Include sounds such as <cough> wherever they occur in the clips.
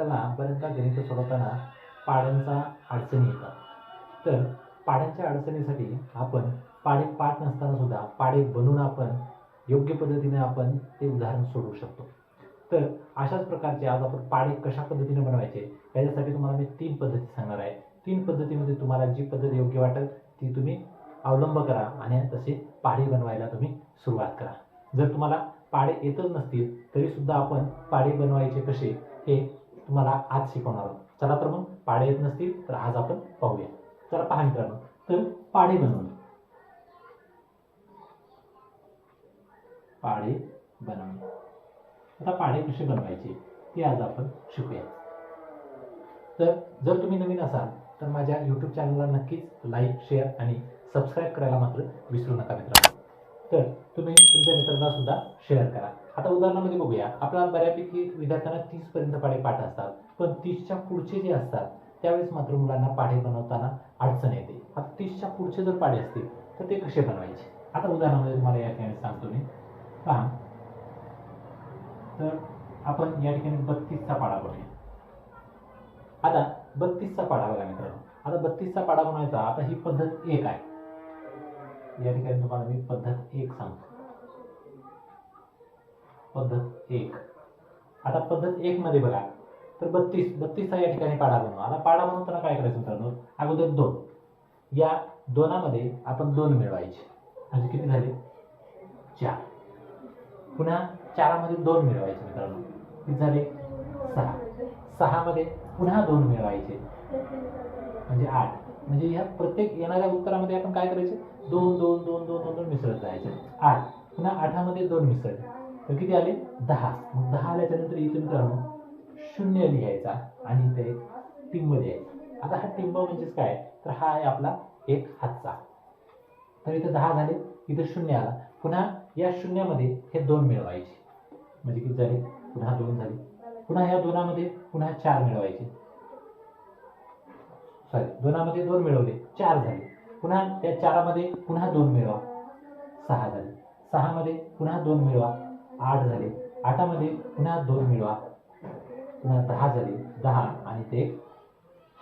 आपल्याला बऱ्याचदा गणित सोडवताना पाड्यांचा अडचणी येतात. तर पाड्यांच्या अडचणीसाठी आपण पाढे पाठ नसताना सुद्धा पाढे बनवून आपण योग्य पद्धतीने आपण ते उदाहरण सोडवू शकतो. तर अशाच प्रकारचे आज आपण पाढे कशा पद्धतीने बनवायचे याच्यासाठी तुम्हाला मी तीन पद्धती सांगणार आहे. तीन पद्धतीमध्ये तुम्हाला जी पद्धत योग्य वाटेल ती तुम्ही अवलंब करा आणि तसे पाढे बनवायला तुम्ही सुरुवात करा. जर तुम्हाला पाढे येतच नसतील तरीसुद्धा आपण पाढे बनवायचे कसे हे तुम्हाला आज शिकवणार आहोत. चला तर मग पाढे येत नसतील तर आज आपण पाहूया. चला पहा मित्रांनो. तर पाढे बनवणे. पाढे बनवणे. आता पाढे कसे बनवायचे ते आज आपण शिकूया. तर जर तुम्ही नवीन असाल तर माझ्या यूट्यूब चॅनलला नक्कीच लाईक शेअर आणि सबस्क्राईब करायला मात्र विसरू नका मित्रांनो. तर तुम्ही तुमच्या मित्रांना सुद्धा शेअर करा. आता उदाहरणामध्ये बघूया. आपल्याला बऱ्यापैकी विद्यार्थ्यांना तीसपर्यंत पाढे पाठ असतात. पण तीसच्या पुढचे जे असतात त्यावेळेस मात्र मुलांना पाढे बनवताना अडचण येते. आता तीसच्या पुढचे जर पाढे असतील तर ते कसे बनवायचे? आता उदाहरणामध्ये तुम्हाला या ठिकाणी सांगतो मी. पहा. तर आपण या ठिकाणी बत्तीसचा पाढा बनवूया आता बत्तीसचा पाढा बघा मित्रांनो. आता बत्तीसचा पाढा बनवायचा. आता ही पद्धत एक आहे. या ठिकाणी तुम्हाला मी पद्धत एक सांगतो. पद्धत एक. आता पद्धत एक मध्ये बघा. तर बत्तीस बत्तीसचा या ठिकाणी पाडा बनवा. आता पाढा बनवताना काय करायचं मित्रांनो? अगोदर दोन. या दोनामध्ये आपण दोन मिळवायचे. म्हणजे किती झाले? चार. पुन्हा चारामध्ये दोन मिळवायचे मित्रांनो. किती झाले? सहा. सहामध्ये पुन्हा दोन मिळवायचे. म्हणजे आठ. म्हणजे ह्या प्रत्येक येणाऱ्या उत्तरामध्ये आपण काय करायचे? दोन दोन दोन दोन दोन दोन मिसळत जायचे. आठ. पुन्हा आठामध्ये दोन मिसळले तर किती आले? दहा. मग दहा आल्याच्यानंतर इथे मित्रांनो शून्य लिहायचा आणि ते टिंब लिहायचा. आता हा टिंब म्हणजेच काय? तर हा आहे आपला एक हातचा. तर इथं दहा झाले. इथं शून्य आला. पुन्हा या शून्यामध्ये हे दोन मिळवायचे. म्हणजे किती झाले? पुन्हा दोन झाले. पुन्हा या दोनामध्ये पुन्हा चार मिळवायचे. सॉरी दोनामध्ये दोन मिळवले. चार झाले. पुन्हा त्या चारामध्ये पुन्हा दोन मिळवा. सहा झाले. सहामध्ये पुन्हा दोन मिळवा. आठ झाले. आठामध्ये पुन्हा दोन मिळवा. पुन्हा दहा झाले. दहा आणि ते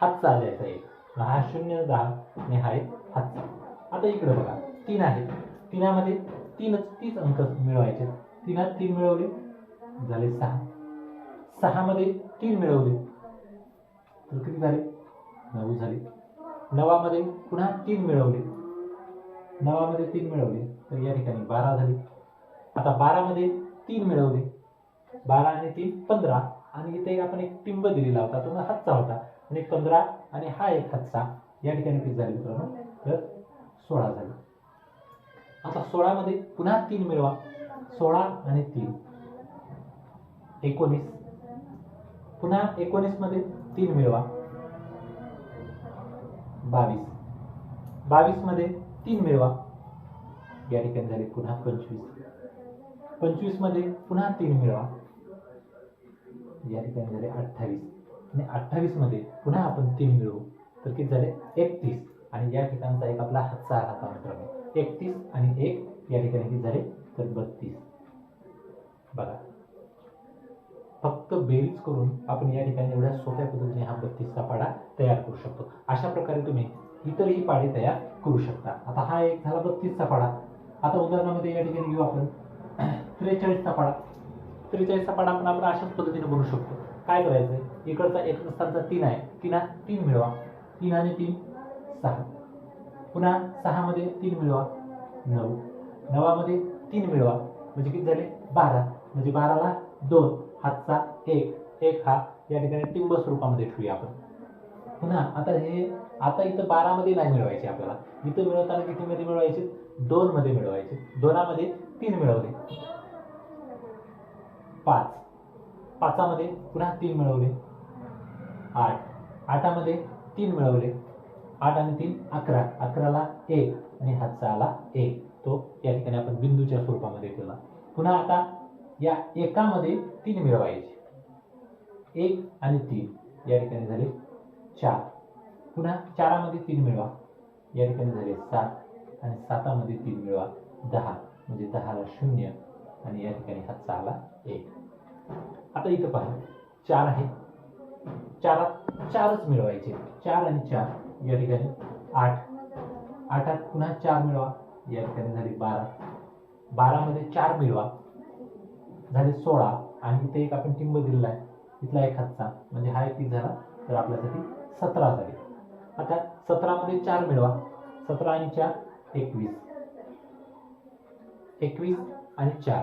हात हातचा आल्याचा एक. हा शून्य दहा आणि हा एक हातचा आता इकडे बघा. तीन आहे तिनामध्ये तीनच तीच अंक मिळवायचे. तिनात तीन मिळवले. झाले सहा. सहामध्ये तीन मिळवले. तर किती झाले? नऊ झाली. नवामध्ये पुन्हा तीन मिळवले. नवामध्ये तीन मिळवले. तर या ठिकाणी बारा झाली. आता बारामध्ये तीन मिळवले. बारा आणि तीन पंधरा. आणि इथे आपण एक टिंब दिलेला होता. तो हातचा होता. आणि पंधरा आणि हा एक हातचा. या ठिकाणी किती झाली मित्रांनो? तर सोळा झाली. आता सोळामध्ये पुन्हा तीन मिळवा. सोळा आणि तीन. एकोणीस. पुन्हा एकोणीसमध्ये तीन मिळवा. बावीस. बावीसमध्ये तीन मिळवा. या ठिकाणी झाले पुन्हा पंचवीस. पंचवीसमध्ये पुन्हा तीन मिळवा. या ठिकाणी झाले अठ्ठावीस. आणि अठ्ठावीसमध्ये पुन्हा आपण तीन मिळवू. तर किती झाले? एकतीस. आणि या ठिकाणचा एक आपला हातचा राहता मित्रांनो. एकतीस आणि एक या ठिकाणी किती झाले? तर बत्तीस. बघा. फक्त बेरीज करून आपण या ठिकाणी एवढ्या सोप्या पद्धतीने हा बत्तीसचा पाडा तयार करू शकतो. अशा प्रकारे तुम्ही इतरही पाडे तयार करू शकता. आता हा एक झाला बत्तीसचा पाडा. आता उदाहरणामध्ये या ठिकाणी घेऊ आपण. त्रेचाळीसचा पाडा. त्रेचाळीसचा पाडा आपण आपण अशाच पद्धतीने बनवू शकतो. काय करायचं इकडचा एक स्थानचा तीन आहे. तीन तीन मिळवा. तीन आणि तीन सहा. पुन्हा सहामध्ये तीन मिळवा नऊ. नवामध्ये तीन मिळवा. म्हणजे किती झाले? बारा. म्हणजे बाराला दोन हातचा एक. एक हा या ठिकाणी टिंब स्वरूपामध्ये ठेवूया आपण. पुन्हा आता हे आता इथं बारामध्ये नाही मिळवायचे आपल्याला. इथं मिळवताना कितीमध्ये मिळवायचे? दोन मध्ये मिळवायचे. दोनामध्ये तीन मिळवले. पाच. पाचामध्ये पुन्हा तीन मिळवले. आठ. आठामध्ये तीन मिळवले. आठ आणि तीन अकरा. अकराला एक आणि हातचा आला एक. तो या ठिकाणी आपण बिंदूच्या स्वरूपामध्ये ठेवला. पुन्हा आता या एकामध्ये तीन मिळवायचे. एक आणि तीन. या ठिकाणी झाले चार. पुन्हा चारामध्ये तीन मिळवा. या ठिकाणी झाले सात आणि सातामध्ये तीन मिळवा दहा. म्हणजे दहाला शून्य आणि या ठिकाणी हा चाला एक. आता इथं पहा. चार आहे. चारात चारच मिळवायचे. चार आणि चार. या ठिकाणी आठ. आठात पुन्हा चार मिळवा. या ठिकाणी झाले बारा. बारामध्ये चार मिळवा. झाले सोळा आणि इथे एक आपण टिंब दिलेला आहे. इथला एक हातचा. म्हणजे हा एक पीस झाला. तर आपल्यासाठी सतरा झाले. आता सतरामध्ये चार मिळवा. सतरा आणि चार एकवीस. एकवीस आणि चार.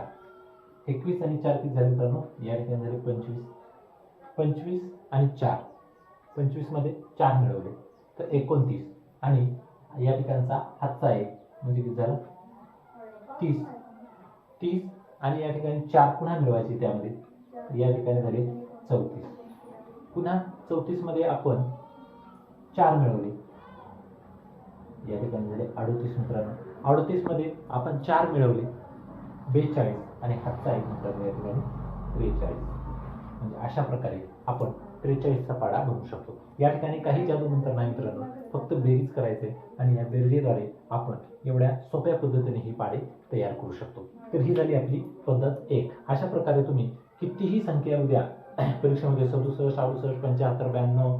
एकवीस आणि चार किती झाले मित्रांनो? या ठिकाणी झाले पंचवीस. पंचवीस आणि चार. पंचवीसमध्ये चार मिळवले. तर एकोणतीस. आणि या ठिकाणचा हातचा एक. म्हणजे किती झालं? तीस. तीस आणि या ठिकाणी चार पुन्हा मिळवायची त्यामध्ये. या ठिकाणी झाले चौतीस. पुन्हा चौतीसमध्ये आपण चार मिळवले. या ठिकाणी झाले अडोतीस मित्रांनो. अडोतीसमध्ये आपण चार मिळवले. बेचाळीस आणि हातचा एक मित्रांनो या ठिकाणी. त्रेचाळीस म्हणजे अशा प्रकारे आपण त्रेचाळीसचा पाडा बनवू शकतो. या ठिकाणी काही जादू मंत्र नाही मित्रांनो फक्त बेरीज करायचे आणि या बेरजेद्वारे आपण एवढ्या सोप्या पद्धतीने ही पाडे तयार करू शकतो. तर ही झाली आपली पद्धत एक. अशा प्रकारे तुम्ही कितीही संख्या उद्या <clears throat> परीक्षेमध्ये सदुसष्ट अडुसष्ट पंच्याहत्तर ब्याण्णव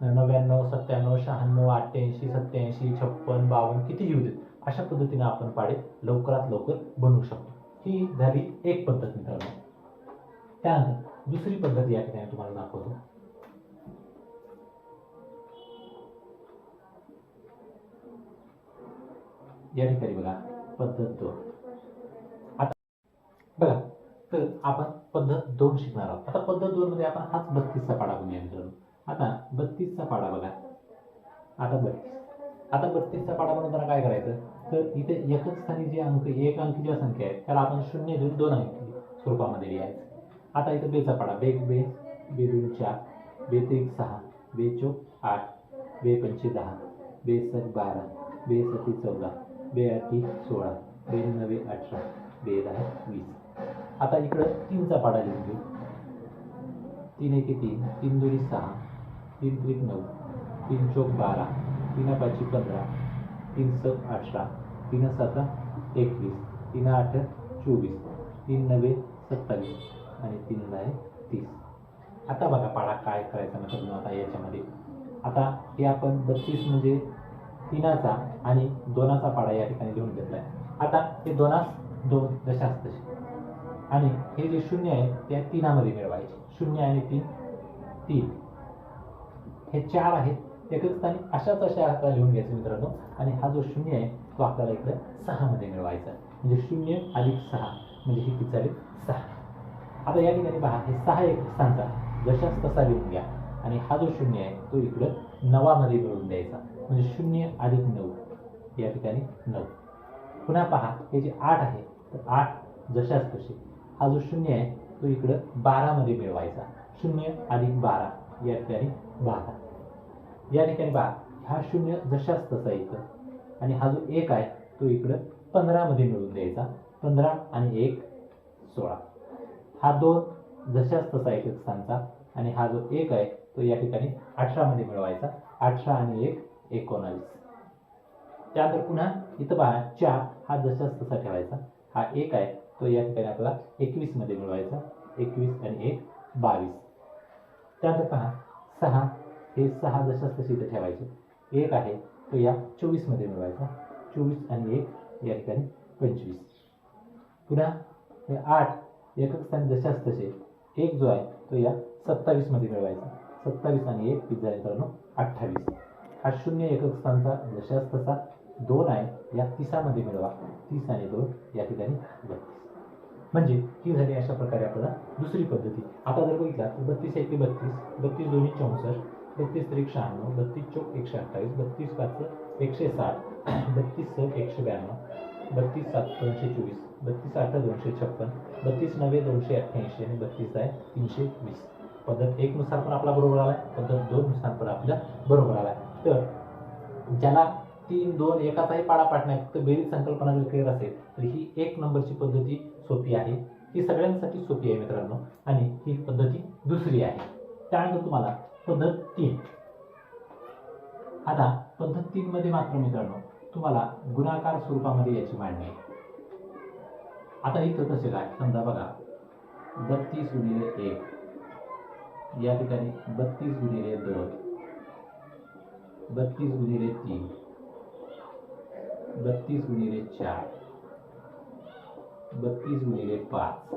नव्याण्णव सत्त्याण्णव शहाण्णव अठ्ठ्याऐंशी सत्त्याऐंशी छप्पन बावन्न किती उद्या अशा पद्धतीने आपण पाडे लवकरात लवकर बनवू शकतो. ही झाली एक पद्धत मित्रांनो. त्यानंतर दुसरी पद्धत या ठिकाणी तुम्हाला दाखवतो. या ठिकाणी बघा पद्धत दोन. आता बघा तर आपण पद्धत दोन शिकणार आहोत. आता पद्धत दोन मध्ये आपण हाच बत्तीसचा पाडा बनवूया मित्रांनो. आता बत्तीसचा पाडा बघा. आता बत्तीस. आता बत्तीसचा पाडा बनवताना काय करायचं? तर इथे एकच स्थानी जे अंक एक अंकी ज्या संख्या आहेत त्याला आपण शून्य देऊन दोन अंकी स्वरूपामध्ये लिहायचं. आता इथं बेचा पाडा. बेग बे बे दोन चार बे त्रिक सहा बे चोक आठ बे पंचे दहा बे सत बारा बे सती चौदा बे अठी सोळा बे नवे अठरा बे दहा वीस. आता इकडं तीनचा पाडा लिहून घेऊ. तीन एके तीन तीन दोरी सहा तीन त्रिक नऊ तीन चौक बारा तीन पाचशे पंधरा तीन स अठरा तीन साता एकवीस तीन आठ चोवीस तीन नवे सत्तावीस आणि तीन दहा तीस. आता बघा पाडा काय करायचा मित्रांनो आता याच्यामध्ये. आता हे आपण बत्तीस म्हणजे तीनाचा आणि दोनाचा पाडा या ठिकाणी लिहून घेतलाय. आता हे दोनास दोन दशास तसे आणि हे जे शून्य आहे त्या तीनामध्ये मिळवायचे. शून्य आणि तीन तीन. हे चार आहेत एकच स्थानी. अशाच अशा आपल्याला लिहून घ्यायचं मित्रांनो. आणि हा जो शून्य आहे तो आपल्याला इकडे सहामध्ये मिळवायचा. म्हणजे शून्य अधिक सहा म्हणजे हे किती झाली? सहा. आता या ठिकाणी पहा हे सहा एक स्थानचा जशाच तसा लिहून घ्या. आणि हा जो शून्य आहे तो इकडं नवामध्ये मिळवून द्यायचा. म्हणजे शून्य अधिक नऊ. या ठिकाणी नऊ. पुन्हा पहा हे जे आठ आहे तर आठ जशाच तसे. हा जो शून्य आहे तो इकडं बारामध्ये मिळवायचा. शून्य अधिक बारा. या ठिकाणी बारा या ठिकाणी बा हा शून्य जशाच तसा इथं आणि हा जो एक आहे तो इकडं पंधरामध्ये मिळवून द्यायचा. पंधरा आणि एक सोळा. हा दोन जशाच तसा एक स्थानचा. आणि हा जो एक आहे तो या ठिकाणी अठरामध्ये मिळवायचा. अठरा आणि एक एकोणावीस. त्यानंतर पुन्हा इथं पहा चार हा जशाच तसा ठेवायचा. हा एक आहे तो या ठिकाणी एकवीस एकवीसमध्ये मिळवायचा. एकवीस आणि एक बावीस. त्यानंतर पहा सहा हे सहा जशाच तसे इथं ठेवायचे. एक आहे तो या चोवीसमध्ये मिळवायचा. चोवीस आणि एक या ठिकाणी पंचवीस. पुन्हा हे आठ एकक स्थानी जशाच तसे. एक जो आहे तो या सत्तावीसमध्ये मिळवायचा. सत्तावीस आणि एक पिझ्झा मित्रांनो अठ्ठावीस. हा शून्य एकक स्थानचा जशाच तसा दोन आहे. या तिसामध्ये मिळवा. तीस आणि दोन या ठिकाणी बत्तीस. म्हणजे ही झाली अशा प्रकारे आपल्याला दुसरी पद्धती. आता जर बघितला तर बत्तीस एक बत्तीस बत्तीस दोन्ही चौसष्ट बत्तीस त्रिक शहाण्णव बत्तीस चौक एकशे अठ्ठावीस बत्तीस पाच एकशे साठ बत्तीस स एकशे ब्याण्णव बत्तीस सात दोनशे चोवीस बत्तीस आठ दोनशे छप्पन बत्तीस नव्वे दोनशे अठ्ठ्याऐंशी आणि बत्तीस आहे तीनशे वीस. पद्धत एकनुसार पण आपला बरोबर आला आहे पद्धत दोननुसार पण आपल्या बरोबर आला आहे तर ज्याला तीन दोन एकाचाही पाडा पाडणार फक्त बेरीज संकल्पना जर क्लिअर असेल तर ही एक नंबरची पद्धती सोपी आहे. ही सगळ्यांसाठी सोपी आहे मित्रांनो. आणि ही पद्धती दुसरी आहे. त्यानंतर तुम्हाला पद्धत तीन. आता पद्धत तीन मध्ये मात्र मित्रांनो तुम्हाला गुणाकार स्वरूपामध्ये याची मांडणी आहे. आता इथं तसे काय समजा बघा बत्तीस गुणिले एक. या ठिकाणी बत्तीस गुणिले दोन. बत्तीस गुणिले तीन. बत्तीस गुणिले चार. बत्तीस गुणिले पाच.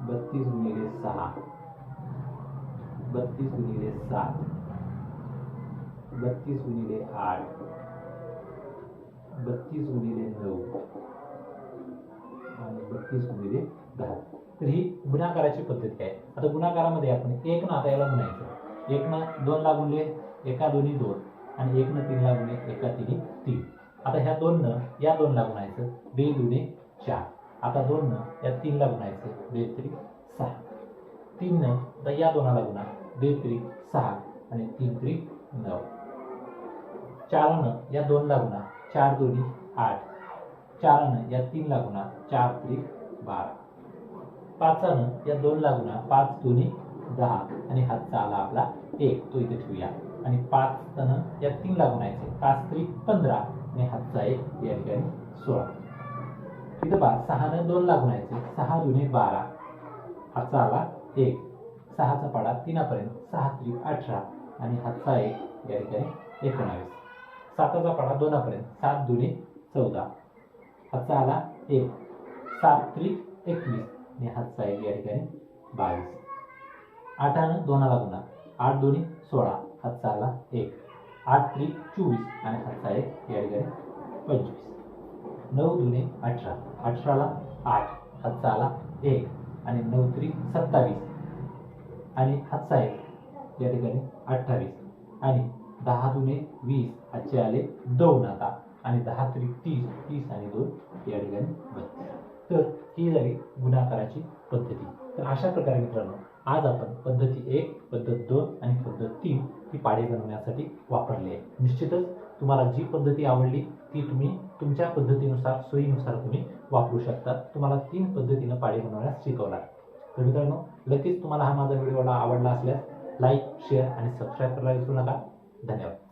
बत्तीस गुणिले सहा. बत्तीस गुणिले सात. बत्तीस गुणिले आठ. बत्तीस गुणिले नऊ. आणि बत्तीस गुणिले दहा. तर ही गुणाकाराची पद्धती आहे आता गुणाकारामध्ये आपण एक ना आता याला म्हणायचं. एक ना दोन ला गुणले एका दोन्ही दोन आणि एक न तीन ला एका तिन्ही तीन. आता ह्या दोन न या दोन लागून गुणायचं बे दुने चार. आता दोन न या तीन ला गुणायचं बे त्री सहा. तीन न आता या दोनाला गुणा बे त्रिक सहा आणि तीन त्रिक नऊ. चारनं या दोनला गुणा चार दोन्ही आठ. चारनं या तीनला गुणा चार त्रिक बारा. पाचानं या दोनला गुणा पाच दोन्ही दहा. आणि हातचा आला आपला एक. तो इथे ठेवूया. आणि पाच तन या तीनला गुणायचे पाच त्रिक पंधरा आणि हातचा एक या ठिकाणी सोळा. इथं न सहानं दोनला गुणायचे सहा दुने बारा. हातचा आला एक. सहाचा पाडा तीनापर्यंत. सहा त्रिक अठरा आणि हातचा एक या ठिकाणी एकोणावीस. साताचा पाडा दोनापर्यंत. सात दुने चौदा. हातचा आला एक. सात त्रिक एकवीस आणि हातचा एक या ठिकाणी बावीस. आठानं दोनाला गुणा आठ दोन्ही सोळा. हातचा आला एक. आठ त्रिक चोवीस आणि हातचा एक. या ठिकाणी पंचवीस. नऊ दुने अठरा. अठराला आठ. हातचा आला एक. आणि नऊ त्रिक सत्तावीस. आणि हातचा एक. या ठिकाणी अठ्ठावीस. आणि दहा दुने वीस. हातचे आले दोन आता. आणि दहा त्रिक तीस. तीस आणि दोन. या ठिकाणी बत्तीस. तर ही झाली गुणाकाराची पद्धती. तर अशा प्रकारे मित्रांनो आज आपण पद्धती एक पद्धत दोन आणि पद्धत तीन ती पाढे बनवण्यासाठी वापरली आहे. निश्चितच तुम्हाला जी पद्धती आवडली ती तुम्ही तुमच्या पद्धतीनुसार सोयीनुसार तुम्ही वापरू शकता. तुम्हाला तीन पद्धतीनं पाळी बनवण्यास शिकवला तर मित्रांनो लगेच तुम्हाला हा माझा व्हिडिओ आवडला असल्यास लाईक शेअर आणि सबस्क्राईब करायला विसरू नका. धन्यवाद.